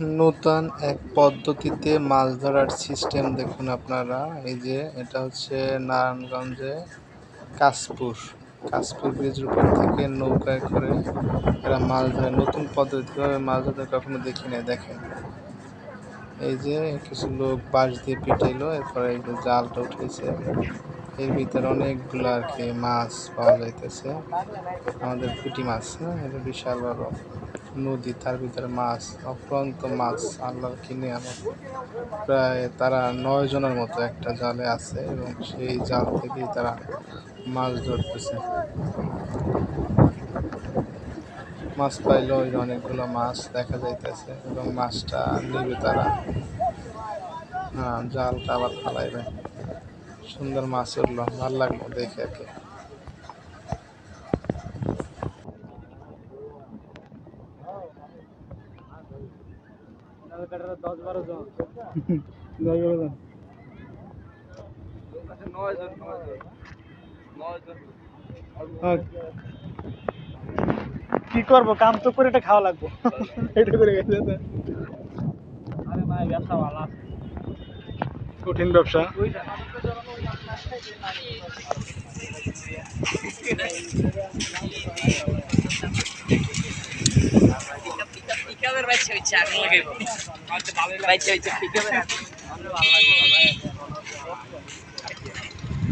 নূতন এক পদ্ধতিতে মাছ ধরার সিস্টেম দেখুন আপনারা। এই যে এটা হচ্ছে নারায়ণগঞ্জে কাশপুর। কাশপুর ব্রিজের উপর থেকে নৌকায় করে এরা মাছ ধরে। নতুন পদ্ধতিভাবে মাছ ধরতে কখনো দেখি নাই, দেখেন। এই যে কিছু লোক বাঁশ দিয়ে পিটাইলো, এরপরে এই যে জালটা উঠেছে। এর ভিতরে অনেকগুলো আর কি মাছ পাওয়া যাইতেছে। আমাদের পুঁটি মাছ হ্যাঁ এটা বিশাল বড়। নদী, তার ভিতরে মাছ অফুরন্ত মাছ, আল্লাহর কিনে আমার প্রায় তারা নয় জনের মতো একটা জালে আছে এবং সেই জাল থেকেই তারা মাছ ধরতেছে। মাছ পাইলো ওই অনেকগুলো মাছ দেখা যাইতেছে এবং মাছটা নিবে তারা। হ্যাঁ জালটা আবার ফালাইবে। সুন্দর মাছ উঠল, ভালো লাগল দেখে আর কি। দশ বারো জন দশ বারো জন। নয় জন নয় জন। নয় জন। কি করব? কাম তো করে এটা খাওয়া লাগবো। এটা করে গেছে আরে ভাই ব্যবসা ভালো কঠিন ব্যবসা। হচ্ছে আমি বাচ্চা হচ্ছে পিকাপের